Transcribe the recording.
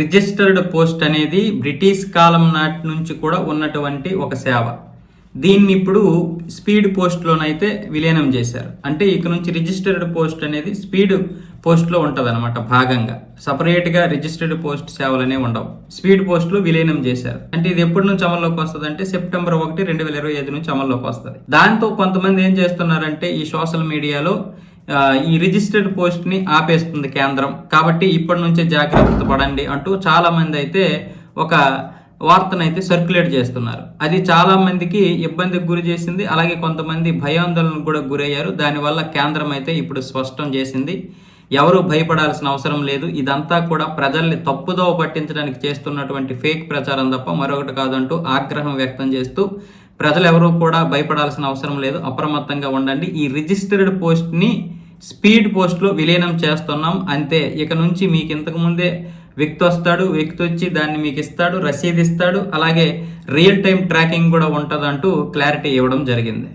Registered post అనేది British కాలం నాటి నుంచి కూడా ఉన్నటువంటి ఒక సేవ. దీన్ని ఇప్పుడు స్పీడ్ పోస్ట్లోనైతే విలీనం చేశారు. అంటే ఇక నుంచి రిజిస్టర్డ్ పోస్ట్ అనేది స్పీడ్ పోస్ట్లో ఉంటుంది అనమాట భాగంగా. సపరేట్గా రిజిస్టర్డ్ పోస్ట్ సేవలు అనేవి ఉండవు. స్పీడ్ పోస్ట్లో విలీనం చేశారు. అంటే ఇది ఎప్పటి నుంచి అమల్లోకి వస్తుంది అంటే సెప్టెంబర్ ఒకటి రెండు వేల ఇరవై ఐదు నుంచి అమల్లోకి వస్తుంది. దాంతో కొంతమంది ఏం చేస్తున్నారంటే ఈ సోషల్ మీడియాలో ఈ రిజిస్టర్డ్ పోస్ట్ని ఆపేస్తుంది కేంద్రం. కాబట్టి ఇప్పటి నుంచే జాగ్రత్త పడండి అంటూ చాలా మంది అయితే ఒక వార్తనైతే సర్క్యులేట్ చేస్తున్నారు. అది చాలా మందికి ఇబ్బందికి గురి చేసింది అలాగే కొంతమంది భయాందోళనకు కూడా గురయ్యారు. దానివల్ల కేంద్రం అయితే ఇప్పుడు స్పష్టం చేసింది ఎవరు భయపడాల్సిన అవసరం లేదు. ఇదంతా కూడా ప్రజల్ని తప్పుదోవ పట్టించడానికి చేస్తున్నటువంటి ఫేక్ ప్రచారం తప్ప మరొకటి కాదంటూ ఆగ్రహం వ్యక్తం చేస్తూ ప్రజలు ఎవరూ కూడా భయపడాల్సిన అవసరం లేదు. అప్రమత్తంగా ఉండండి. ఈ రిజిస్టర్డ్ పోస్ట్ని స్పీడ్ పోస్ట్లో విలీనం చేస్తున్నాం. అంతే. ఇక నుంచి మీకు ఇంతకు ముందే వ్యక్తి వస్తాడు వ్యక్తి వచ్చి దాన్ని మీకు ఇస్తాడు రసీదు ఇస్తాడు. అలాగే రియల్ టైం ట్రాకింగ్ కూడా ఉంటుందంటూ క్లారిటీ ఇవ్వడం జరిగింది.